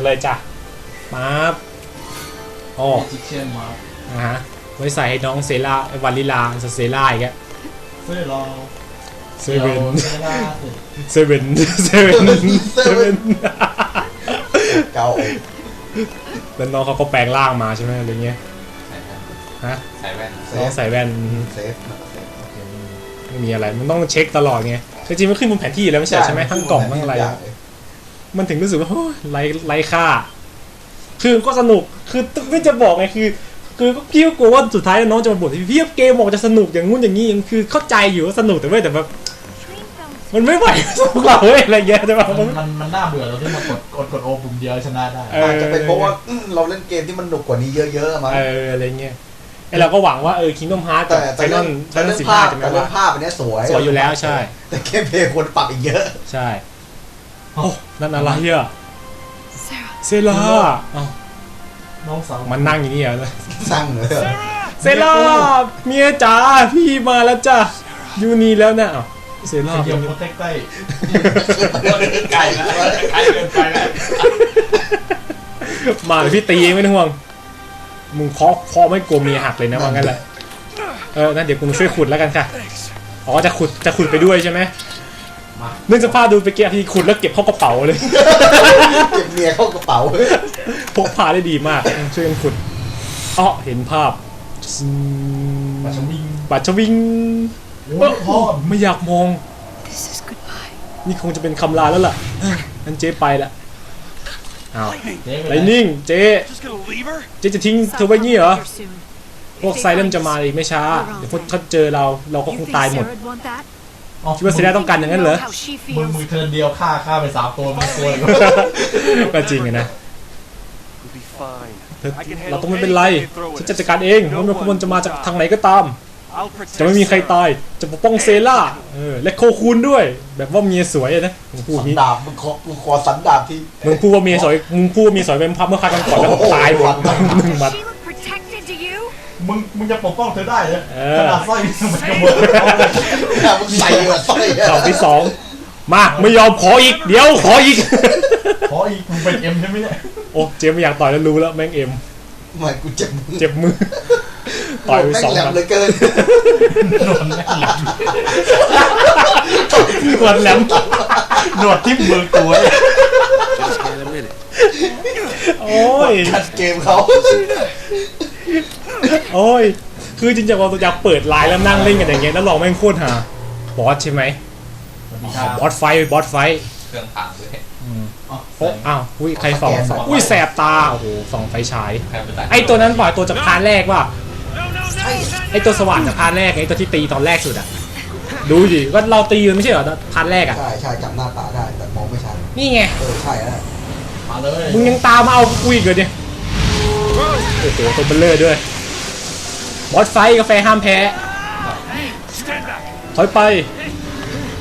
เปิดเลยจ้ะมาบอ๋อจิเชียนมานะฮะไว้ใส่ให้น้องเซล่าไอ้วาลิลาเซล่าอีกอะเพื่อรอเซเว่นเวลาเสร็จเซเว่นเซเว่นเซเว่นเก่าแล้วน้องเขาก็แปลงร่างมาใช่ไหมอะไรเงี้ยฮะใส่แว่นเซน้องฟใส่แว่นเซฟเซฟโอเคไม่มีอะไรมันต้องเช็คตลอดไงแต่จริงๆมันขึ้นบนแผนที่อยู่แล้วไม่ใช่ใช่ไหมทั้งกล่องทั้งอะไรทุย่าเลย มันถึงรู้สึกว่าโอ้ยไร้ไร้ค่า คือก็สนุกคือไม่จะบอกไงคือ คือก็พี่ก็กลัวว่าสุดท้ายน้องจะมาบ่นที่พี่เกมบอกจะสนุกอย่างงู้นอย่างนี้ยังคือเข้าใจอยู่ว่าสนุกแต่ว่าแต่แบบมันไม่ไหวสำหรับเราเว้ยอะไรเงี้ยใช่ปะมัมันนมันมันน่าเบื่อเราที่มากดกดกดโอปุ่มเดียวชนะได้เอออาจจะเป็นเพราะว่าอืมเราเล่นเกมที่มันหนุกกว่านี้เยอะๆมั้งเอออะไรเงี้ยไอเราก็หวังว่าเออคิงดอมฮาร์ดแต่กับไฟแต่นเรื่อองลไฟแต่นอลเรื่องสิบภาห้าพจะไม่แต่เรื่องว่าภาพอันเนี้ยสวยสวยอยู่แล้วใช่ แต่เกมเพลย์ควรปรับอีกเยอะ ใช่ โอ้นั่นอะไรอะเซล่าเอ้าน้องสาวมันนั่งอย่างนี้เหรอสร้างเลยเซล่าเมียจ๋าพี่มาแล้วจ้ะอยูนี่แล้วเนี่ยอ้าวเซล่าเกี่ยวโปรเทคใต้ไกลแล้วไกลเกินไปแล้วมาเดี๋ยวพี่ตีเองไม่ต้องห่วง มึงเคาะเคาะไม่กลัวเมียหักเลยนะว่างั้นแหละเออนั่นเดี๋ยวกูช่วยขุดแล้วกันค่ะ อ๋อจะขุดจะขุดไปด้วยใช่ไหม นึกสภาพดูไปเก็บทีขุดแล้วเก็บเข้ากระเป๋าเลย เก็บเมียเข้ากระเป๋า พกพาได้ดีมากช่วยกันขุดอ๋อเห็นภาพมาชวิงบัตรชวิงโอ้ยพ่อไม่อยากมอง This is goodbye. นี่คงจะเป็นคำลาแล้วล่ะเอ้ยงั้นเจ๊ไปละอ้าวเจ๊ไปไรนิ่งเจ๊ Just gonna leave her? เจ๊จะทิ้งเธอไว้งี้เหรอ Here soon. พวกไซเลมจะมาอีกไม่ช้า เดี๋ยวพวกเขาเจอเราเราก็ You คง think ตายหมด Sarah'd want that? คิดว่าเซราต้องการอย่างนั้นเหรอ How she มึง feels. มือเทิร์นเดียวฆ่าฆ่าไปสามตัวมึงตัวเดียวก็จริงอะนะ We'll be fine. เธอเราต้องไม่เป็นไรฉันจะจัดการเองไม่ว่าพวกมันจะมาจากทางไหนก็ตาม I'll protect จะไม่มีใคร Sarah. ตาย จะปกป้องเซล่าเออและโคคูนด้วย แบบว่าเมียสวยอะนะมึงพูดอสัย่านงนี้ดาบมึงขอมึงขอสันดาบที่มึงพูดว่าเมียสวยมึงพูดว่าเมียสวยเป็นพับเมื่อครั้งก่อนแล้วตายหมดหนึ่งหมัด She มึงมึงจะปกป้องเธอได้เหรอเออ ขนาดสร้อยมันกระเบิดเนี่ยมึงใส่หัวสร้อยอะสองที่สองมาไม่ยอมขออีก เดี๋ยวขออีก ขออีกมึงเป็นเอ็มใช่ไหมเนี่ยโอ้เจมไม่อยากต่อยแล้วรู้แล้วแม่งเอ็มเหมือนกูเจ็บมือเจ็บมือ ต่อยไปแม่งสองแหลมหมัดเหลือเกินโดนแม่งหลังหนวดแหลมหนวดทิ่มมือตัว Just in a minute. โอ้ยกัดเกมเขา โอ้ย คือจริงๆเราอยากเปิดไลน์แล้วนั่งเล่นกันอย่างเงี้ยแล้วลองแม่งโคตรหาบอสใช่ไหมสวัสดีครับบอสไฟท์บอสไฟท์เครื่องพังด้วยอ๋อโอ้อ้าวอุ้ยใครส่องส่องอุ้ยแสบตาโอ้โหส่องไฟฉาย ใครไปตัดไอตัวนั้นปล่อยตัวจากพาร์ทแรกว่า No, no, no! ไอตัวสว่างจากพาร์ทแรกไอตัวที่ตีตอนแรกสุดอะดูดิก็เราตีมันไม่ใช่เหรอพาร์ทแรกอะใช่ใช่จำหน้าตาได้แต่มองไม่ชัดนี่ไงเออใช่แล้วมาเลยมึงยังตามมาเอากูอีกเหรอเนี่ย โอ้โหตัวเบลเลอร์ด้วย บอสไฟท์กาแฟห้ามแพ้ Stand back! ถอยไป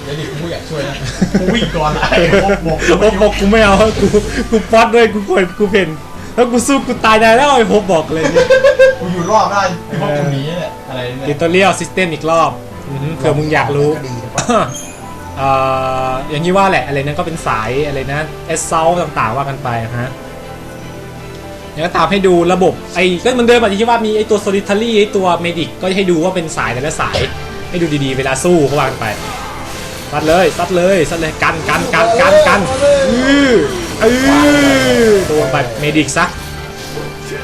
เดี๋ยวดิกูอยากช่วยนะกูวิ่งก่อนไอ้พวกบกไอ้พบบอกกูไม่เอากูกูป๊อตด้วยกูควรกูเพนแล้วกูสู้กูตายได้แล้วไอ้พบบอกเลยเนี่ยกูอยู่รอบได้ไอ้พวกกูหนีเนี่ยอะไรติเนี่ยตเรียลซิสเต็มอีกรอบอือหือเผื่อมึงอยากรู้ก็ดีนะเอ่ออย่างนี้ว่าแหละอะไรนั้นก็เป็นสายอะไรนะเอสเซลต่างๆว่ากันไปนะฮะ เดี๋ยวก็ตามให้ดูระบบไอ้ก็เหมันเดิมอะที่ว่ามีไอ้ตัวโซลิทารี่ไอ้ตัวเมดิกก็ให้ดูว่าเป็นสายแต่ละสาย ให้ดูดีๆเวลาสู้เขาว่ากันไปซัดเลยซัดเลยซัดเลยกันกันกันกันกันอืออือตัวไปเมดิกซะ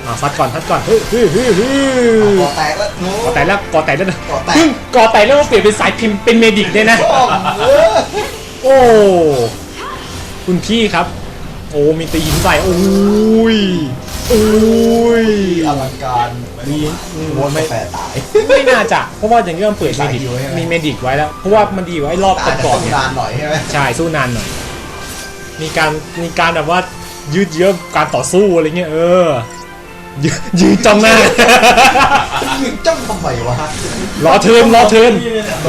อ่าซัดก่อนซัดก่อนฮึฮึฮึฮึก่อแตกแล้วโน้ก่อแตกแล้วก่อแตกแล้วนะก่อแตกเพิ่งก่อแตกแล้วมาเปลี่ยนเป็นสายพิมพ์เป็นเมดิกเนี่ยนะชอบเออโอ้คุณพี่ครับ โอ้มีตีหินใส่โอ้ยโอ้ยอลังการมีอืมวนไม่กาแฟตาย ไม่น่าจะ เพราะว่าอย่างที่มันเปิดเมดิกสายฮิวใช่ไหม มีเมดิกไว้แล้ว เพราะว่ามันดีกว่าไอ้รอบอาจจะก่อนต้องๆเนี่ยนานหน่อยใช่ไหมใช่สู้นานหน่อย มีการมีการแบบว่ายืดเยื้อการต่อสู้อะไรเงี้ยเออยืนยืนจ้องหน้า ยิงจ้องทำไมวะรอเทิร์นรอเทิร์น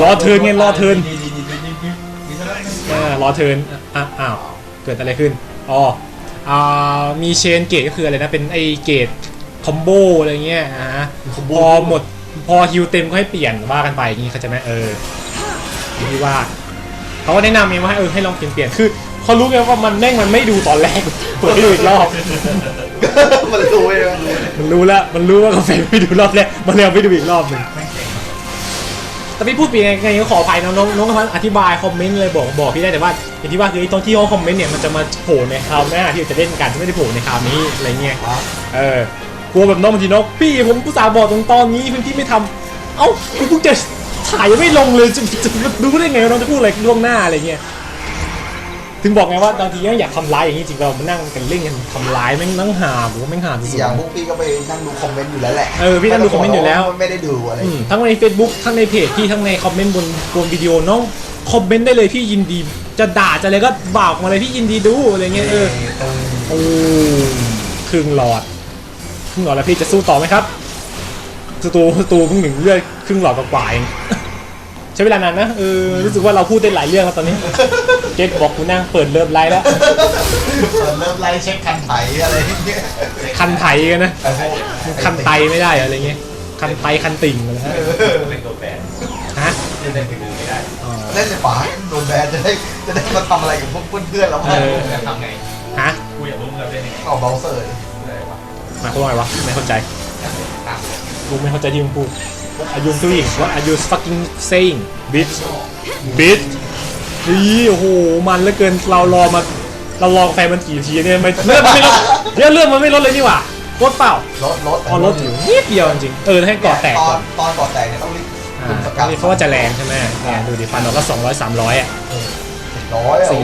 รอเทิร์นไงรอเทิร์นดีดีดีดีดีดีดีซะแล้วอ่ารอเทิร์นอะอ้าวเกิดอะไรขึ้นอ๋ออ่า มีเชนเกตก็คืออะไรนะ เป็นไอเกตคอมโบอะไรเงี้ยอ่าฮะพอหมดพอฮิวเต็มก็ให้เปลี่ยนว่ากันไปอย่างงี้เขาใจะไหมเอออย่างที่ว่าเขาก็แนะนำเองว่าให้เออให้ลองเปลี่ยนเปลี่ยนคือพเขารู้ไงว่ามันแม่งมันไม่ดูตอนแรกเปิดให้ดูอีกรอบมันรู้ไงมันรู้มันรู้แล้วมันรู้ว่ากาแฟไม่ดูรอบแรกมันเลยเอาไปดูอีกรอบหนึ่ง แต่พี่พูดปีไงไงก็ขออภัยนะน้องน้องกำลังอธิบายคอมเมนต์เลยบอกบอกพี่ได้แต่ว่าอย่างที่ว่าคือไอ้ตรงที่เขาคอมเมนต์เนี่ยมันจะมาโผล่ในคราวหน้าที่จะเล่นกันไม่ได้โผล่ในคราวนี้อะไรเงี้ยเออกลัวแบบน้องบางทีน้องพี่ผมกูสาห์บอกตรงตอนนี้คุณพี่ไม่ทำเอ้ากูเพิ่งจะถ่ายยังไม่ลงเลยจะจะจะรู้ได้ไงว่าน้องจะพูดอะไรล่วงหน้าอะไรเงี้ย ถึงบอกไงว่าบางทีก็อยากทำร้ายอย่างนี้จริงเรามานั่งกันเล่นกันทำร้ายแม่งนั่งหาผมว่าแม่งหาสุดอย่างพวกพี่ก็ไปนั่งดูคอมเมนต์อยู่แล้วแหละเออพี่นั่งดูคอมเมนต์อยู่แล้วไม่ได้ดูอะไรอืมทั้งใน Facebook ทั้งในเพจพี่ทั้งในคอมเมนต์บนบนวิดีโอน้องคอมเมนต์ได้เลยพี่ยินดี จะด่าจะอะไรก็บอกมาเลยพี่ยินดีดูอะไรเงี้ยเออตรงโอ้ครึ่งหลอดครึ่งหลอดแล้วพี่จะสู้ต่อไหมครับสตูสตูเพิ่งหนึ่งเลือดครึ่งหลอดกว่าๆเอง ใช้เวลานานนะเออรู้สึกว่าเราพูดได้หลายเรื่องแล้วตอนนี้ เจษบอกกูนั่งเปิดเริ่มไลฟ์แล้วเริ่มไล่เช็คคันไถอะไรเงี้ยคันไถกันนะแต่พวกคันไตไม่ได้เหรออะไรเงี้ย คันไตคันติ่งเลยฮะเป็นตัวแปรฮะจะได้ไปดูไม่ได้อ๋อเล่นในป่าโดนแบนจะได้จะได้มาทำอะไรกับพวกเพื่อนๆเราเออมึงจะทำไงฮะกูอยากรู้มึงจะเล่นยังไงเอาเบราว์เซอร์อะไรวะหมายความว่าไงวะไม่เข้าใจตามเลยกูไม่เข้าใจที่มึงพูด What are you doing What are you fucking saying bitch bitch นี่โอ้โห มันเหลือเกิน เรารอมา เรารอแฟนมันกี่ทีเนี่ยไม่เลื่อนมันไม่ลดเดี๋ยวเลื่อนมันไม่ลดเลยนี่หว่าลดเปล่า รถรถอ๋อลดอยู่นิดเดียวจริงๆเออให้เกาะแตกตอก่อนนตอนก่อแตกเนี่ยต้องรีบอ่าคุมสกัดนี่เพราะว่าจะแรงใช่ไหมเนี่ยดูดิฟันเราก็200 300อะร้อยอะ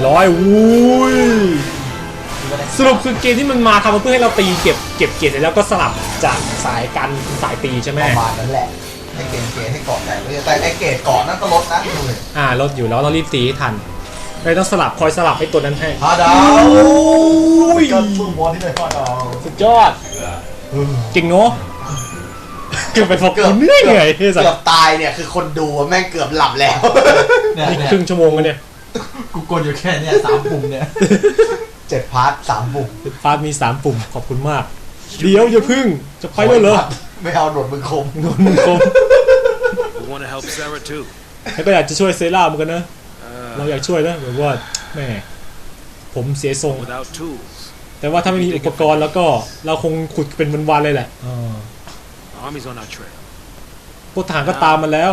400อุ้ย สรุปคือเกมที่มันมาทำมาเพื่อให้เราตีเก็บเก็บเกียรติแล้วก็สลับจากสายกันเป็นสายตีใช่ไหมประมาณนั้นแหละ ให้เกณฑ์เกณฑ์ให้เกาะแตกเลยแต่ไอเกตเกาะนั่นก็ลดนะดูเลยอ่าลดอยู่แล้วเรารีบตีให้ทันเลยต้องสลับคอยสลับไอ้ตัวนั้นให้ฮาดาวโอ้ยก็สู้บอลที่ไหนฮาดาวสุดยอดเก่งเนาะเกือบไปพอกูเหนื่อยเหนื่อยที่สัตเกือบว์ตายเนี่ยคือคนดูอะแม่งเกือบหลับแล้วเนี่ยนี่เนี่ยครึ่งชั่วโมงกันเนี่ยกูกดอยู่แค่เนี่ยสามปุ่มเนี่ยเจ็ดพาร์ทสามบุกฟาดมีสามปุ่มขอบคุณมาก เดี๋ยวอย่าพึ่งจะไปแล้วเหรอ ไม่เอาหนวดมือคมโดนมึงคม We want to help Sarah too. แล้วก็อยากจะช่วยเซราเหมือนกันนะ เรา Uh, อยากช่วยนะแบบว่าแม่ผมเสียทรง without tools, แต่ว่าถ้าไม่มีอุปกรณ์แล้วก็เราคงขุดเป็นวันๆเลยแหละอ่า the army's on our trail. พวกทหารก็ตามมาแล้ว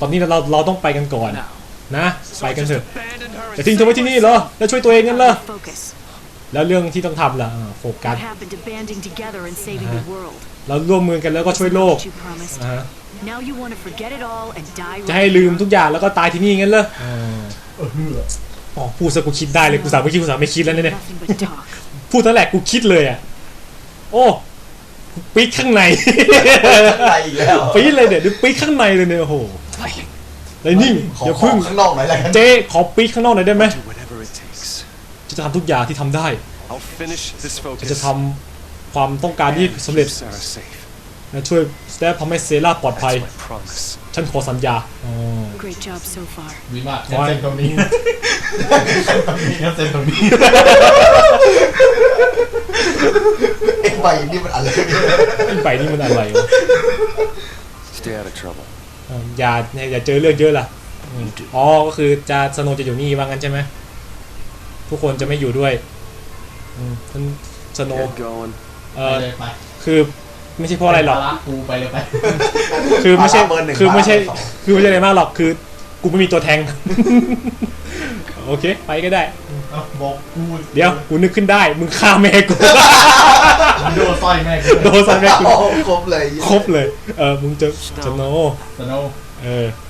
ตอนนี้เราเราต้องไปกันก่อน Now, นะ ไปกันเถอะ abandon her จะทิ้งเธอไว้ที่นี่เหรอ แล้วช่วยตัวเองกันเหรอ Focus. แล้วเรื่องที่ต้องทำล่ะอ่าโฟกัส What happened to banding together and saving the world? เราร่วมมือกันแล้วก็ช่วยโลก What you promised. อ่าฮะ Now you want to forget it all and die จะให้ right ลืมทุกอย่างแล้วก็ตายที่นี่งั้นเหรออ่าอ๋อพูดซะกูคิดได้เลยกูสามไม่คิดกูสามไม่คิดแล้วเนี่ย Nothing but talk. พูดตั้งแต่กูคิดเลยอะ โอ้ปี๊ดข้างในอะไรอีกแล้วปี๊ดเลยเนี่ยดูปี๊ดข้างในเลยเนี่ยโอ้โหเลยนิ่งขออย่าขอพึ่งข้างนอกหน่อยละกันเจ๊ขอปี๊ดข้างนอกหน่อยได้ไหม จะทำทุกอย่างที่ทำได้ I'll finish this จะ focus. จะทำความต้องการที่สำเร็จ Keep Sarah safe. และช่วยสเตปทำให้เซราปลอดภัย That's my promise. ฉันขอสัญญาอ๋อ Great job so far. ดีมากงั้นเซ็นตรงนี้เซ็นตรงนี้งั้นเซ็นตรงนี้ไอ้ใบนี่มันอะไรเนี่ยไอ้ใบนี่มันอะไรวะ Stay out of trouble. อ่าอย่าอย่าเจอเรื่องเยอะล่ะอืมอ๋อก็คือจะสโนว์จะอยู่นี่ว่างั้นใช่ไหม ทุกคนจะไม่อยู่ด้วยอืมท่านสโนว์ Get going. เอไปอเลยไปคือไม่ใช่เพราะอะไรหรอกภากูไปเลยไปคือไม่ใช่เบอร์หนึ่งคือไม่ใช่เบอร์สองคือไม่ใช่อะไรมากหรอกคือ กูไม่มีตัวแทง โอเค ไปก็ได้เอาบอกกูเดี๋ยวกูนึกขึ้นได้ มึงฆ่าแม่กูมึงโดนสร้อยแม่กูโดนซันแม่กูเอาครบเลยครบเลย เออมึงจะสโนว์สโนว์เออมึง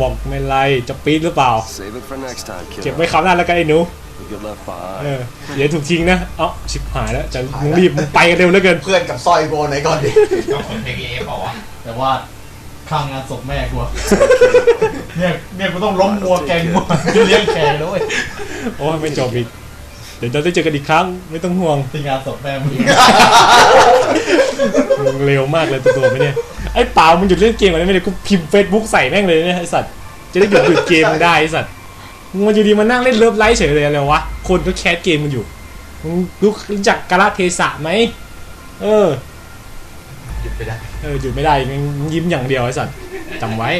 บอกไม่ไรจะปี๊ดหรือเปล่า Save it for next time, เก็บไว้คราวหน้าแล้วกันไอ้หนู You get left เอ behind. อเดี๋ยวถูกทิ้งนะ เอ้าชิบหายแล้วจะมึงรีบมึงไปกันเร็วเหลือเกิน เพื่อนกับสร้อยโบไหนก่อนดิก็คนเพลงเอฟเปล่าวะแต่ว่าข้างงานศพแม่กูอะเนี่ยเนี่ยกูต้องล้มงัวแกงงัวเลี้ยงแขกแล้วเว้ยโอ้ยไม่จบอีก เดี๋ยวเราได้เจอกันอีกครั้ง ไม่ต้องห่วงที่งานศพแม่มึงมึงเร็วมากเลยตัวตัวไม่เนี่ย ไอ้เปล่ามึงหยุดเล่นเกมก่อนได้ไหมเนี่ยกูพิมพ์เฟซบุ๊กใส่แม่งเลยเนี่ยไอ้สัตว์จะได้หยุดหยุดเกมมึงได้ไอ้สัตว์มึงมาอยู่ดีมานั่งเล่นเลิฟไลท์เฉยเลยอะไรวะคนก็แคสเกมมันอยู่มึงรู้รู้จักกาลเทศะไหมเออหยุดไปได้เออหยุดไม่ได้มึงยิ้มอย่างเดียวไอ้สัตว์จำไว้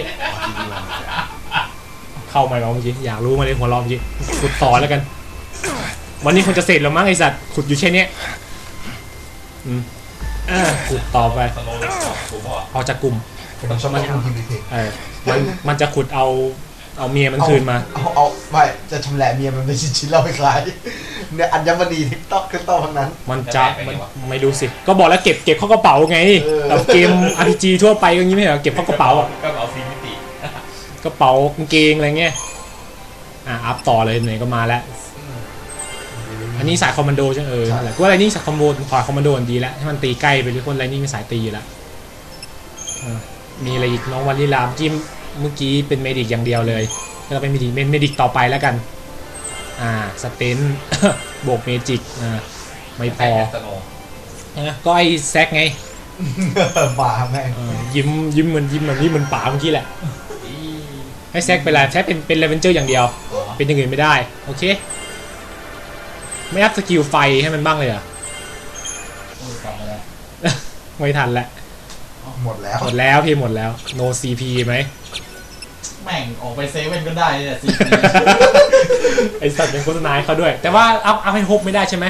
เข้ามาแล้วเมื่อกี้อยากรู้มาเลยหัวเร้อเมื่อกี้กดต่อแล้วกัน วันนี้คงจะเสร็จแล้วมั้งไอสัตว์ขุดอยู่แค่เนี้ยอืมอ่าขุดต่อไป อกออกจากกลุ่มผมชอบดูทีวีเพเออมันมันจะขุดเอาเอาเมียมันคืนมาเอาเอาไม่จะชำแหละเมียมันเป็นชิ้นๆเราไปขายเนี่ยอัญมณีทิกตอกขึ้นต้อทั้งนั้น มันจะมันไม่รู้สิก็บอกแล้วเก็บเก็บเข้ากระเป๋าไงเออแบบเกม RPG ทั่วไปก็งี้ไม่ใช่เหรอเก็บเข้ากระเป๋าอะก็เอาซีมิติกระเป๋ากางเกงอะไรเงี้ยอะอัพต่อเลยไหนก็มาแล้วอันนี้สายคอมมานโดใช่ไหมเออนั่นแหละกูว่าอะไรนี่สายคอมโบขอคอมมานโดมันดีแล้วให้มันตีใกล้ไปหรือคนอะไรนี่เป็นสายตีอยู่แล้วอะ มีอะไรอีกน้องวันลีลามจิ้มเมื่อกี้เป็นเมดิกอย่างเดียวเลยก็เราเป็นเมดิกเป็นเมดิกต่อไปแล้วกัน อ่าสเตนบวกเมจิกอ่าไม่พอสโลว์นะก็ไอ้แซกไงมาแม่งเออยิ้มยิ้มเหมือนยิ้มเหมือนนี่เหมือนป๋าเมื่อกี้แหละให้แซกเป็นอะไรแซกเป็นเป็นเลเวนเจอร์อย่างเดียว เป็นอย่างอื่นไม่ได้ โอเค ไม่อัพสกิลไฟให้มันบ้างเลยเหรอะกลับมาแล้วไม่ทันแล้ว หมดแล้วหมดแล้วพี่หมดแล้ว no CP ไหมแม่งออกไปเซเว่นก็ได้เนี่ยสิไอสัตว์เป็นโฆษณาให้เขาด้วย แต่ว่าอัพอัพให้ฮบไม่ได้ใช่ไหม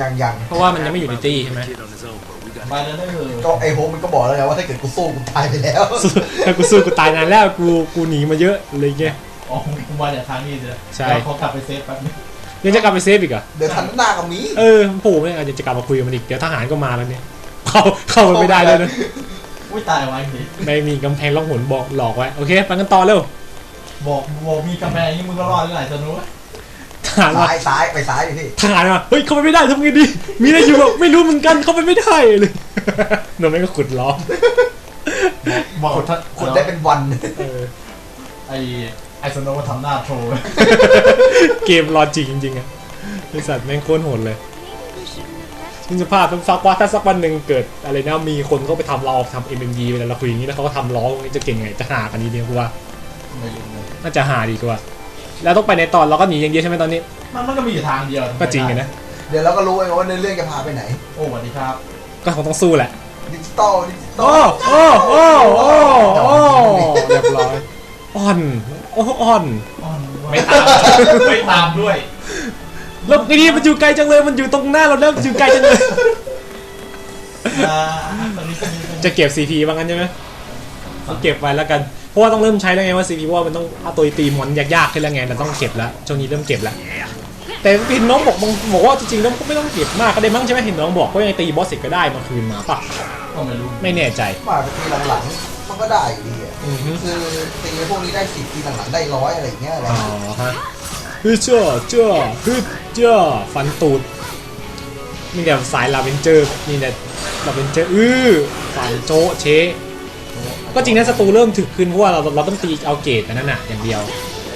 ยังยังเพราะว่ามันยังไม่อยู่ในตี้ใช่ไหม Kid on his own, but we got มาแล้วได้เลยก็ไอโฮมมันก็บอกแล้วไงว่าถ้าเกิดกูสู้กูตายไปแล้วสู้ถ้ากูสู้กูตายนานแล้วกูกูหนีมาเยอะอะไรเงี้ยอ๋อกูมาจากทางนี้เลยใช่แล้วเขากลับไปเซฟแป๊บนึงยังจะกลับไปเซฟอีกเหรอเดี๋ยวทันหน้ากับมีเออโผล่เนี่ยอาจจะกลับมาคุยกับมันอีกเดี๋ยวทหารก็มาแล้วเนี่ยเข้าเข้าไปไม่ได้เลยนะ อุ้ยตายไว้ดิไม่มีกำแพงล่องหนบอกหลอกไว้โอเคไปกันต่อเร็วบอกบอกมีกำแพงนี่มึงก็รอดได้หลายสนุกทหารมาซ้ายซ้ายไปซ้ายอยู่พี่ทหารมาเฮ้ยเข้าไปไม่ได้ทำไงดี มีอะไรอยู่แบบไม่รู้เหมือนกันเข้าไปไม่ได้เลยหนุ่มไม่ก็ขุดล้อมบอกถ้าคนได้เป็นวันเออไอไอสโนว์ทำหน้าโทรเกมรอจริงจริงๆอะบริษัทแม่งโคตรโหดเลย มึงจะพาพสักว่าถ้าสักวันหนึ่งเกิดอะไรนะมีคนเขาไปทำเราทำ MMD ไปแล้วเราคุยอย่างนี้แล้วเขาก็ทำล้อตรงนี้จะเก่งไงจะหากันดีเนี่ยกูว่าไม่รู้เลยน่าจะหาดีกว่า แล้วต้องไปในตอนเราก็หนีอย่างเดียวใช่ไหมตอนนี้ มันมันก็มีอยู่ทางเดียวก็จริงไงนะ เดี๋ยวเราก็รู้เองว่าในเรื่องจะพาไปไหน โอ้สวัสดีครับ ก็คงต้องสู้แหละ ดิจิตอลดิจิตอโอ้ลโอ้โอ้โอ้โอ้เรียบร้อยอ่อนโอ้อ่อนอ่อนไม่ตามไม่ตามด้วย แล้วไอ้นี่มันอยู่ไกลจังเลย มันอยู่ตรงหน้าเราแล้วมันอยู่ไกลจังเลย อ่าตอนนี้ก็มีจะเก็บ CP บ้างงั้นใช่ไหมต้องเก็บไว้แล้วกัน เพราะว่าต้องเริ่มใช้แล้วไงว่า CP เพราะว่ามันต้องเอาตัวตีมอนยากๆขึ้นแล้วไงเราต้องเก็บแล้วช่วงนี้เริ่มเก็บแล้ว แต่เห็นน้องบอกบางบอกว่าจริงๆแล้วก็ไม่ต้องเก็บมากก็ได้มั้งใช่ไหมเห็นน้องบอกว่ายังไงตีบอสเสร็จก็ได้มาคืนมาปะก็ไม่รู้ไม่แน่ใจ มาทีหลังๆ มันก็ได้อยู่ดีอะอือฮึคือตีพวกนี้ได้สิบทีหลังๆได้ร้อยอะไรอย่างเงี้ยอะไรอ๋อฮะเฮ้ยเจ้าเจ้าฮ้ยเจ้าฟันตูดนี่แต่สายลาเวนเจอร์นี่แต่ลาเวนเจอร์อื้อฟันโจเชก็จริงนะศัตรูเริ่มถึกขึ้นเพราะว่าเราเราต้องตีเอาเกตอันนั้นน่ะอย่างเดียว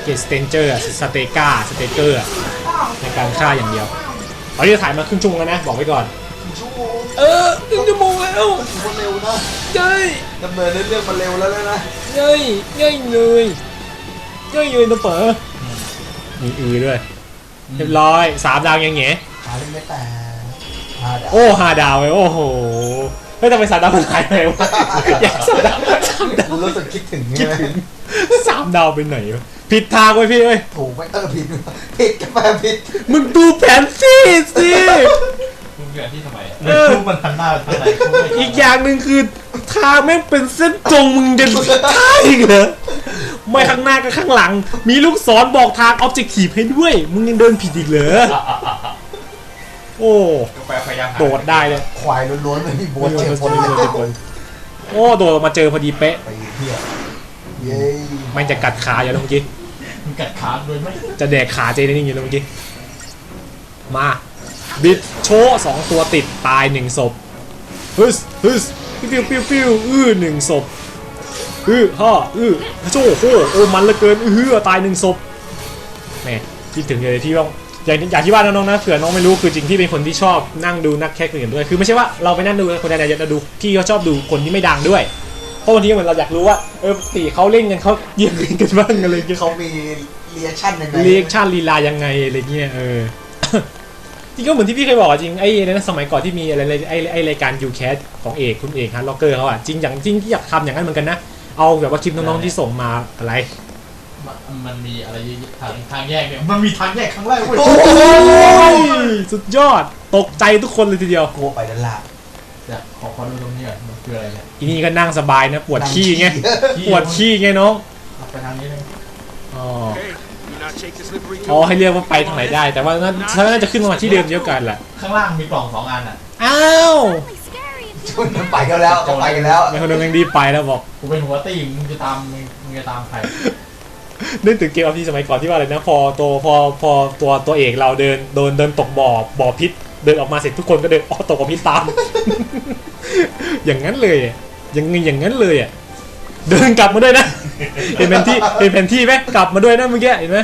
เกตสเตนเจอร์สเตกาสเตเกอร์ในการฆ่าอย่างเดียวตอนนี้เราถ่ายมาครึ่งชั่วโมงแล้วนะบอกไว้ก่อนเออครึ่งชั่วโมงแล้วถือว่าเร็วนะเย้ยดำเนินเรื่องมาเร็วแล้วนะเย้ยเย้ยเลยเย้ยเลยนะเป๋อ มีอือด้วย เรียบร้อยสามดาวยังเงี้หาเล่นไม่แต่หาเดี๋ยวโอ้ห้าดาวเลยโอ้โหเฮ้ยทำไมสามดาวมันหายไปวะอยากสามดาวสามดาวรู้สึกคิดถึงคิใช่ดไหมถึงสามดาวไปไหนวะผิดทางไว้ยพี่เอ้ยถูกไหมเออผิดผิดกาแฟผิดมึงดูแผนที่สิมึงเกิดที่ทำไมเออรู้มันทันหน้าไปทางไหนกูไม่อีกอย่างหนึ่งคือทางแม่งเป็นเส้นตรงมึงจะใช่เหรอ ไม่ข้างหน้าก็ข้างหลัง มีลูกศรบอกทางออบเจกตีฟให้ด้วย มึงยังเดินผิดอีกเหรอ โอ้กาแฟพยายามหาโดดได้เลยควายล้วนๆไม่มีบัวเจ็บคนโดเลดคนโอ้โดดออกมาเจอพอดีเป๊ะไปเที่ยวเย้มันจะกัดขาอยู่แล้วเมื่อกี้มึงกัดขาโดยไม่จะแดกขาเจนี่อยู่แล้วเมื่อกี้มาบิดโชว์สองตัวติดตายหนึ่งศพฮึสฮึสปิ้วปิ้วปิ้วอื้อหนึ่งศพ อื้อฮ่าอื้อโชว์โหโอ้มันเหลือเกิน อื้อตายหนึ่งศพแหม่คิดถึงเลยที่ว่าอย่างอย่างที่ว่าน้องๆนะเผื่อน้องไม่รู้คือจริงที่เป็นคนที่ชอบนั่งดูนักแคสคนอื่นด้วยคือไม่ใช่ว่าเราไปนั่งดูคนใดๆจะดูพี่เขาชอบดูคนที่ไม่ดังด้วยเพราะบางทีเหมือนเราอยากรู้ว่าเออปกติเขาเล่นกันเขาเยี่ยมกันบ้างอะไรอย่างเงี้ยเขามีเรียชั่นยังไงเรียกชาติลีลายังไงอะไรเงี้ยเออจริงก็เหมือนที่พี่เคยบอกอะจริงไอ้อะไรนะสมัยก่อนที่มีอะไรไอ้ไอ้รายการยูแคสของเอกคุณเอกฮาร์ล็อกเกอร์เขาอะจริงอย่างจริงที่อยากทำอย่างนั้นเหมือนกันนะ เอาแบบว่าคลิปน้องๆที่ส่งมาอะไรมันมันมีอะไรเยอะๆทางทางแยกเนี่ยมันมีทางแยกข้างล่างเว้ยโอ้โอ้ยยสุดยอดตกใจทุกคนเลยทีเดียว กลัวไปด้านล่างเดี๋ยวขอขอดูตรงนี้ก่อนมันคืออะไรเนี่ยอีนี่ก็นั่งสบายนะ ปวดขี้ไงขี้ปวดขี้ไงน้องเอาไปทางนี้เลยอ๋อ Hey, do not take the slippery อ๋อให้เรียกว่าไปทางไหนได้ แต่ว่าน่าน่าจะขึ้นมาที่เดิมเดียวกันแหละข้างล่างมีกล่องสองอันอะอ้าว ชุดนั้นไปกันแล้วก็ไปกันแล้วไม่คนนึงยังดีไปแล้วบอกกูเป็นหัวตีมึงจะตามมึงมึงจะตามใครนึกถึงเกมอพีสมัยก่อนที่ว่าอะไรนะพอตัวพอพอตัวตัวเอกเราเดินโดนเดินตกบ่อบ่อพิษ เดินออกมาเสร็จทุกคนก็เดินอ๋อตกบ่อพิษตาม อย่างนั้นเลยอะอย่างงี้อย่างนั้นเลยอะเดินกลับมาด้วยนะเห็นแผนที่เห็นแผนที่ไหมกลับมาด้วยนะเมื่อกี้เห็นไหม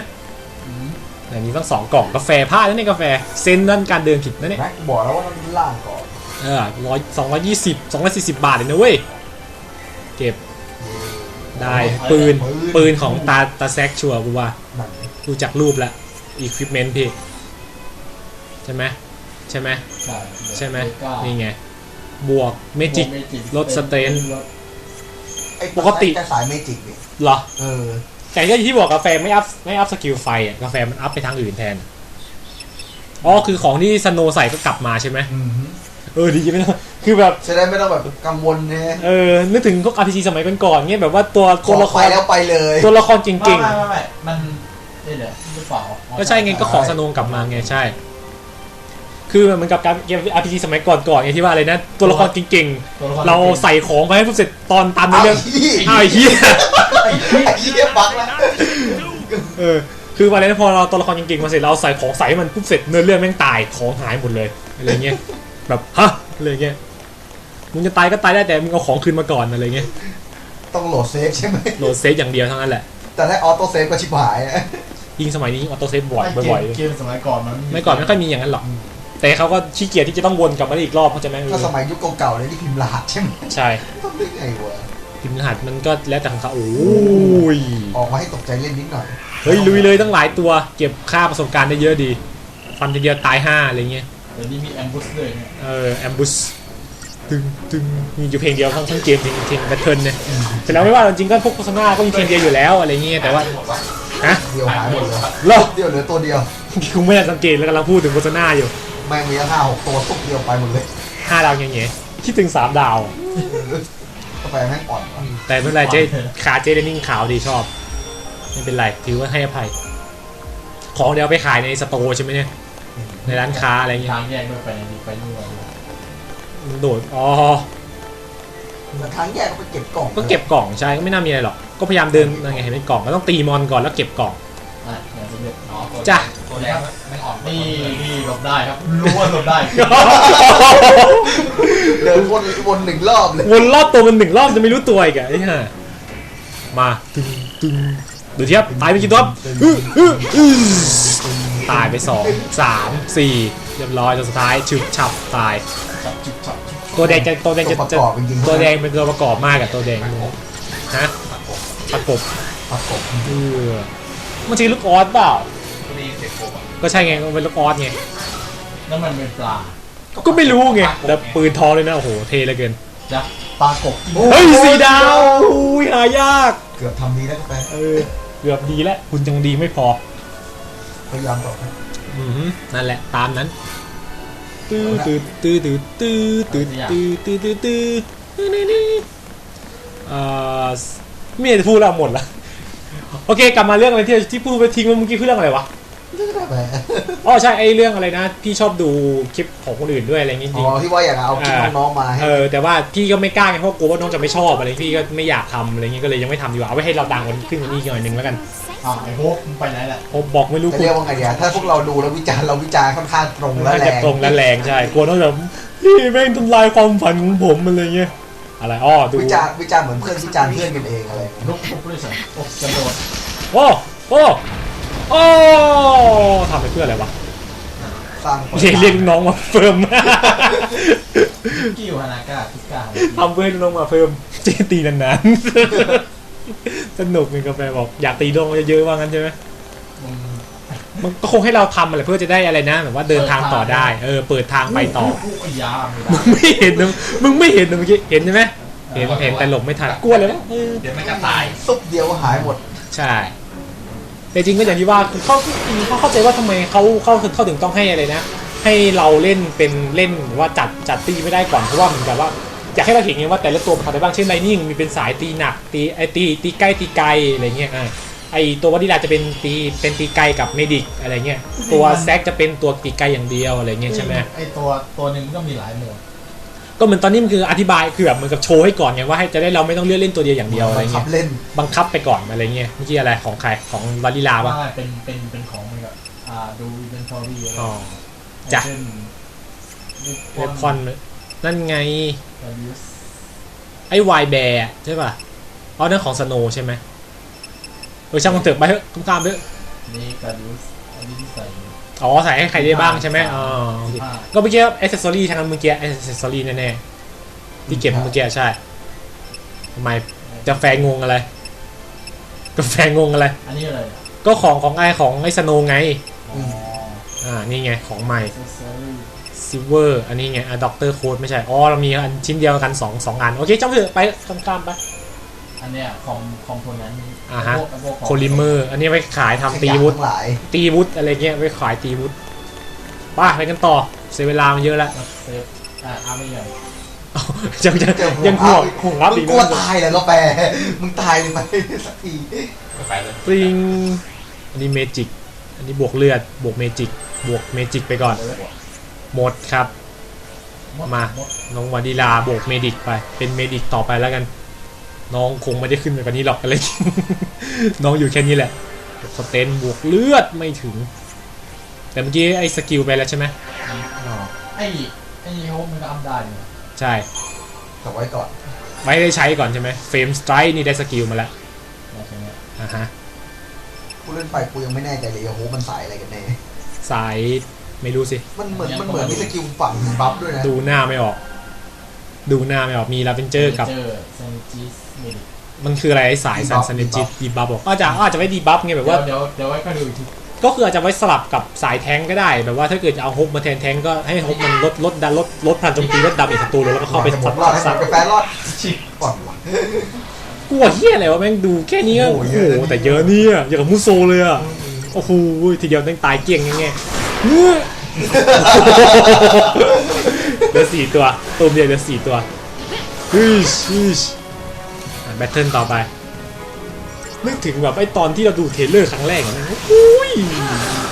อันนี้ต้องสองกล่องกาแฟพลาดนะเนี่ยกาแฟเซนนั่นการเดินผิดนะเนี่ยแม็กบอกแล้วว่ามันล่างก่อน เออร้อยสองร้อยยี่สิบสองร้อยสี่สิบบาทเลยนะเว้ย เก็บ ได้ปืน ปืนของตาตาแซกชัวร์กูว่าหนังดูจากรูปแล้วอีควิปเมนต์พี่ ใช่ไหมใช่ไหมใช่ใช่ไหมเก้านี่ไง บวกเมจิกโมลดสเตนลดไอ้ปกติแค่สายเมจิกเนี่ยเหรอเออแต่ก็ที่บอกกาแฟไม่อัพไม่อัพสกิลไฟอะกาแฟมันอัพไปทางอื่นแทน อ๋อ คือของที่สโนใส่ก็กลับมาใช่ไหมอืม เออดีไม่ต้องคือแบบจะได้ไม่ต้องแบบกังวลเนี่ยเออนึกถึงพวก RPG สมัยก่อนๆเงี้ยแบบว่าตัวขตัวอละคไปรแล้วไปเลยตัวละครเไม่ก่งไม่ไม่ไม่มันนี่เดี๋ยวหรือเปล่าๆก็ใช่ไงก็ของสโนว์กลับมาไงใช่ คือเหมือนกับการเกม RPG สมัยก่อนๆไงที่ว่าอะไรนะ ตัวละครเก่งตัวละคๆ เราใส่ของไปให้ปุ๊บเสร็จตอนตามในเอาเรื่องที่อ้าวไอ้เหี้ยไอ้เหี้ยบักแล้วเออคือวันนี้พอเราตัวละครเก่งๆมาเสร็จเราใส่ของใส่ให้มันปุ๊บเสร็จเนื้อเรื่องแม่งตายของหายหมดเลยอะไรเงี้ย แบบฮะอะไรเงี้ยมึงจะตายก็ตายได้แต่มึงเอาของคืนมาก่อนอะไรเงี้ยต้องโหลดเซฟใช่ไหม โหลดเซฟอย่างเดียวเท่านั้นแหละแต่ถ้าออโต้เซฟก็ชิบหายอะยิงสมัยนี้ออโต้เซฟบ่อยไม่เกบ่อยมเกมสมัยก่อนมันๆไม่ก่อนไม่ค่อยมีอย่างนั้นหรอกแต่เขาก็ขี้เกียจที่จะต้องวนกลับมาได้อีกรอบเขาใจะไหมถ้าสมัยยุคเก่าๆเลยที่พิมพ์รหัสใช่ไหมใช่ต้องได้ไงวะพิมพ์รหัสมันก็แล้วแต่ของเขาโอ้ยออกมาให้ตกใจเล่นนิดหน่อยเฮ้ยลุยเลยตั้งหลายตัว เก็บค่าประสบการณ์ได้เยอะดีฟันทีเดียวตายห้าอะไรเงี้ย เดี๋ยวนี้มีแอมบูสด้วยเนี่ยเออแอมบุสตึงตึงมีอยู่เพลงเดียวทั้งทั้งเกมเพลงเพลงแบทเทิลเนี่ยแต่เราไม่ว่าจริงๆก็พวกโฆษณาก็มีเพลงเดียวอยู่แล้วอะไรเงี้ยแต่ว่าฮะเดียวหายหมดเลยเหรอเดียวเหลือตัวเดียวกูไม่ได้สังเกตแล้วกำลังพูดถึงโฆษณาอยู่แม่งมีตั้งห้าหกตัวทุกเดียวไปหมดเลยห้าดาวเงี้ยๆคิดถึงสามดาวกาแฟแม่งอ่อนว่ะแต่ไม่เป็นไรเจ๊ขาเจ๊เดนนิ่งขาวดีชอบไม่เป็นไรถือว่าให้อภัย ของเดี๋ยวเอาไปขายในสโตร์ใช่ไหมเนี่ย ในร้านค้าอะไรเงี้ยทางแยกด้วยไปนี่ไปนู่นมันโดดอ๋อแต่ทางแยกก็ไปเก็บกล่องก็เก็บกล่องใช่ก็ไม่น่ามีอะไรหรอกก็พยายามเดินยังไงเห็นเป็นกล่องก็ต้องตีมอนก่อนแล้วเก็บกล่องอะอย่างสมเด็จอ๋อตัวจ้ะตัวแดงไม่อ่อนนี่นี่หลบได้ครับรู้ว่าหลบได้เดินวนวนหนึ่งรอบเลยวนรอบตัวมันหนึ่งรอบจะไม่รู้ตัวอีกอะไอ้ห่ามาตึงตึงดูเทียบตายไปกี่ตัวอื้ออื้ออื้อ ตายไปสองสามสี่เรียบร้อยจนสุดท้ายฉุบฉับตาย จับจุบจับจุบตัวแดงจะตัวแดงตัวจะประจะกอบจริงๆ ตัวแดงเป็นตัวประกอบมากกับตัวแดงฮะประกบประกอบเออมันใช่ลูกออสเปล่าตัวนี้เด็กโกบอะก็ใช่ไงมันเป็นลูกออสไงนั่นมันเป็นปลาก็ไม่รู้ไงแต่ปืนทองเลยนะ โอ้โห เทเหลยเกิน จ้ะปลากบเฮ้ยสีดาวอุ้ยหายาก เกือบทำดีแล้วกาแฟเออเกือบดีแล้ว คุณยังดีไม่พอ พยายามต่อไปอืมนั่นแหละตามนั้นตื้อตื้อตื้อตื้อตื้อตื้อตื้อตื้อตื้อตื้อตื้อเอ่อไม่อยากจะพูดแล้วหมดละโอเค กลับมาเรื่องอะไรที่ที่พูดไปทิ้งไว้เมื่อกี้คือเรื่องอะไรวะแหมอ๋อใช่ไอเรื่องอะไรนะ พี่ชอบดูคลิปของคนอื่นด้วยอะไรอย่างงี้จอ๋ริองที่ว่าอยากเอาคลิปน้องๆมาให้เออแต่ว่าพี่ก็ไม่กล้าไงเพราะกลัวว่าน้องจะไม่ชอบอะไรพี่ก็ไม่อยากทำอะไรเงี้ยก็เลยยังไม่ทำดีกว่าเอาไว้ให้เราดังกวันขึ้นกวันนี้หน่อยหนึ่งแล้วกัน อะไอ้โฮปมึงไปไหนแหละผมบอกไม่รู้จะคุณเรียกว่าไงเดียถ้าพวกเราดูแล้ววิจารณ์เราวิจารณ์ค่อนข้างตรงและน่าแรจะงตรงและแรงใช่กลัวน้องแบบพี่แม่งทำลายความฝันของผมอะไรเงี้ยอะไรอ้อดูวิจารณ์วิจารณ์เหมือนเพื่อนวิจารณ์เพื่อนกันเองอะไรอย่างเงี้ยลุกลุกด้วยสันโอ้กระโดดโอ้โอ้โอ้ทำไปเพื่ออะไรวะสร้างเรียกเรียกลูกน้องมาเฟิร์ม กิ้วฮานาก้าทิก้าทำเพื่อให้ลูกน้องมาเฟิร์มเจตีนานๆ สนุกมีกาแฟบอก อยากตีน้องเยอะๆว่างั้นใช่ไหมมึงมันก็คงให้เราทำอะไรเพื่อจะได้อะไรนะแบบว่าเดินทางต่อได้ เออ เปิดทางไปต่อ กูไอ้ยาไม่ได้มึงไม่เห็นนะมึงไม่เห็นนะเมื่อกี้เห็นใช่ไหมเห็นเห็นแต่หลบไม่ทันกลัวเลยวะเออเดี๋ยวมันจะตายซุปเดียวหายหมด ใช่ แต่จริงก็อย่างที่ว่าคือเขาเขาเข้าใจว่าทำไมเขาเขาเขาถึงต้องให้อะไรนะ ให้เราเล่นเป็นเล่นว่าจัดจัดตีไม่ได้ก่อนเพราะว่าเหมือนกับว่า อยากให้เราเห็นไงว่าแต่ละตัวมันทำอะไรบ้างเช่นไลนิ่งมีเป็นสายตีหนักตีไอตีตีใกล้ตีไกลอะไรเงี้ยอ่าไอตัววัดดีลาจะเป็นตีเป็นตีไกลกับเมดิกอะไรเงี้ยตัวแซกจะเป็นตัวตีไกลอย่างเดียวอะไรเงี้ยใช่ไหมไอตัวตัวหนึ่งก็มีหลายโหมดก็เหมือนตอนนี้มันคืออธิบายคือแบบเหมือนกับโชว์ให้ก่อนไงว่าให้จะได้เราไม่ต้องเลือกเล่นตัวเดียวอย่างเดียวอะไรบังคัเงี้บยเล่นบังคับไปก่อนอะไรเงี้ยเมื่อกี้อะไรของใครของวาลิลาปะว่าเป็นเป็นเป็นของมันกับอ่าดูอินเวนทอรี่อะไรอ๋อจ้ะเช่นเวพอน นั่นไงดาริสไอ้วายแบร์ใช่ป่ะอ๋อนั่นของสโนใช่ไหมเออช่างมันเถอะไปเถอะคุ้มค่าไปเถอะนี่ดาริสอันนี้ที่ใส่อ๋อใส่ให้ใครได้บ้างใช่ไหมอ๋อโอเคอ่าก็เมื่อกี้อ c เซสซอรี่ทั้งนั้นเมื่อกี้อ c เซสซอรี่แน่ๆที่เก็บเมื่อกี้ใช่ทำไมจะแฟงงอะไรกาแฟงงอะไร อันนี้อะไรอะก็ของของไอของไอสโนไงอ๋ออ่า นี่ไงของใหม่เซสซอรี่ซิเวอร์อันนี้ไงอะด็อกเตอร์โค้ดไม่ใช่ อ๋อ เรามีอันชิ้นเดียวกันสองสองอัน โอเคจ้าเถอะไปข้ามๆไป อันเนี้ยคอมคอมโพเนนต์อ่าฮะ พวกพวกของโพลิเมอร์ อันนี้ไว้ขายทำตีขยะวุฒทั้งหลายตีวุฒอะไรเงี้ยไว้ขายตีวุฒไป้าไปกันต่อ เสียเวลามันเยอะแล้วเซฟอ่าอาร์ไม่ใหญ่ยังยังเจอยังห่วงห่วงรับมึอีงกกลัวนะตายเหรอก็แปลมึงตายเลยไหมสักทีไปเลยปริงอันนี้เมจิก อันนี้บวกเลือด บวกเมจิก บวกเมจิกไปก่อน หมดครับ มาดน้องวาดิลาโบกเมดิกไป เป็นเมดิกต่อไปแล้วกัน น้องคงไม่ได้ขึ้นไปกว่านี้หรอกอะไรน้องอยู่แค่นี้แหละสเตนบวกเลือดไม่ถึง แต่เมื่อกี้ไอ้สกิลไปแล้วใช่ไหมอ๋อไอ้ไอ้โฮมมันก็อัพได้เนี่ยใช่แต่ไว้ก่อนไม่ได้ใช้ก่อนใช่ไหมเฟรมสไตร์นี่ได้สกิลมาแล้วใช่ไหมอะฮะกูเล่นไปกูยังไม่แน่ใจเลยโอ้โหมันสายอะไรกันแน่สาย ไม่รู้สิ มันเหมือนมันเหมือนมีสกิลฝั่งบัฟด้วยนะดูหน้าไม่ออก ดูหน้าไม่ออกมีลาเวนเจอร์กับเจอเซนจิสเมดิมันคืออะไรไอ้สายซันซันเนจิตดีบัฟบอกก็อาจจะอาจจะไว้ดีบัฟไงแบบเดี๋ยว่าวเดี๋ยวเดี๋ยวไว้ก็ดูอีกทีก็คืออาจจะไว้สลับกับสายแทงค์ก็ได้ แบบว่าถ้าเกิดจะเอาฮุบมาแทนแทงค์ก็ให้ฮุบมันลดลดดันลดลดพลังโจมตีลดดาเมจศัตรูเลยแล้วก็เข้าไปจะหมซัดดรอดให้หมซัดดกาแฟรอดชิก่อนวะกลัวเฮียอะไรวะแม่งดูแค่นี้ก็โอ้โอ้โหโหเยอะนะแต่เยอะเนี่ยอย่างกับมูโซเลยอะโอ้โหทีเดียวแม่งตายเกลี้ยงแง่ๆ เฮ้ยเหลือสี่ตัวตูมเดียวเหลือสี่ตัวฮึชฮึชแบทเทิลต่อไปนึกถึงแบบไอ้ตอนที่เราดูเทรลเลอร์ครั้งแรกอะนะอุ้ย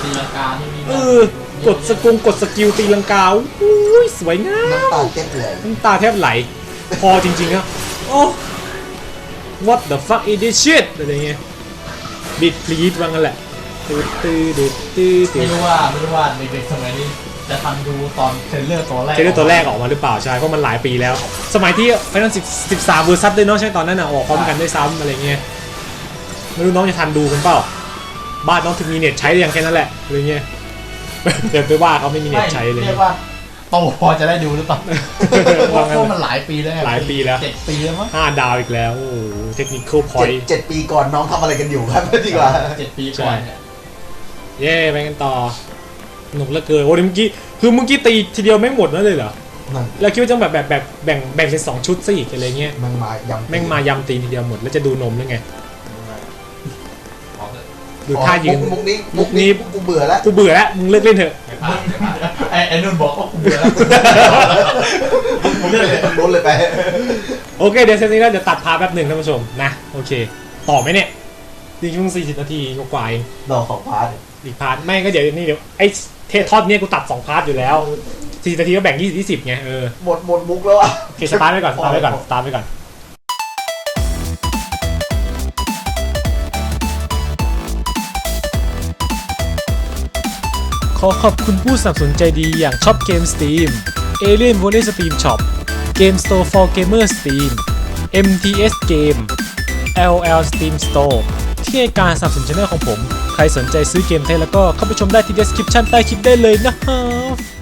ตีลังกาที่นี่เออกดสกงกดสกิลตีลังกาอุ้ยสวยงามน้ำตาเต้นเลยน้ำตาแทบไหล พอจริงๆอะโอ้ what the fuck is this shit อะไรเงี้ยบิดพลีดว่างั้นแหละ ตื้อตื้อตื้อตื้อตื้ไม่อรู้ว่าไม่รู้ว่าเด็กๆสมัยนี้จะทันดูตอนเทรลเลอร์ตัวแรกเทรลเลอร์ตัวแรกออกมาหรือเปล่าใช่เพราะมันหลายปีแล้ว สมัยที่ไฟนอลสิบสามเวอร์ซัสด้วยเนาะใช่ตอนนั้นอะออกพร้อมกันด้วยซ้ำอะไรเงี้ยไม่รู้น้องจะทันดูกันเปล่าบ้านน้องถึงมีเน็ตใช้หรือยังแค่นั้นแหละอะไรเงี้ยเดี๋ยวไปว่าเขาไม่มีเน็ตใช้เลยเรียกว่าโตพอจะได้ดูหรือเปล่าเพว่างั้นราะมันหลายปีแล้วหลายปีแล้ว เจ็ดปีแล้วมั้งห้าดาวอีกแล้วโอ้โหเทคนิคอลพอเจ็ดยเจ็ดปีก่อนน้องทำอะไรกันอยู่ครับ ดีกว่า เจ็ดปีก่อนเนี่ย เย่ไปกันต่อหนุกเหลือเกินโอ้ยเมื่อกี้คือเมื่อกี้ตีทีเดียวไม่หมดนั่นเลยเหรอนั่นแล้วคิดว่าจะแบบแบบแบบแบ่งแบ่งเป็นสองชุดซะอีกอะไรเงี้ยแม่งมายำแม่งมายำตีทีเดียวหมดแล้วจะดูนมหรือไงออกเลยดูท่ายืนมุกนี้มุกนี้กูเบื่อแล้วกูเบื่อแล้วมึงเลิกเล่นเถอะไม่ผ่านไม่ผ่านไอ้ไอ้นุ่นบอกว่ากูเบื่อแล้วมุกนี้เลยล้นเลยไปโอเคเดี๋ยวเซตนี้เราจะตัดพาร์ทแป๊บหนึ่งท่านผู้ชมนะโอเค ต่อไหมเนี่ยจริงๆเพิ่งสี่สิบนาทีกว่าๆเองดอกของพาร์ท อีกพาร์ทไม่ก็เดี๋ยวนี่เดี๋ยวไอ้เททอดเนี่ยกูตัดสองพาร์ทอยู่แล้วสี่นาทีก็แบ่งยี่สิบยี่สิบไงเออหมดหมดมุกแล้วอะโอเคสตาร์ทไว้ก่อนสตาร์ทไว้ก่อนสตาร์ทไว้ก่อนขอขอบคุณผู้สนับสนุนใจดีอย่างช็อปเกม Steam Alien Volley Steam Shop Game Store for Gamer Steam MTS Game LL Steam Store ที่ให้การสนับสนุนช่องของผม ใครสนใจซื้อเกมไทยแล้วก็เข้าไปชมได้ที่ description ใต้คลิปได้เลยนะครับ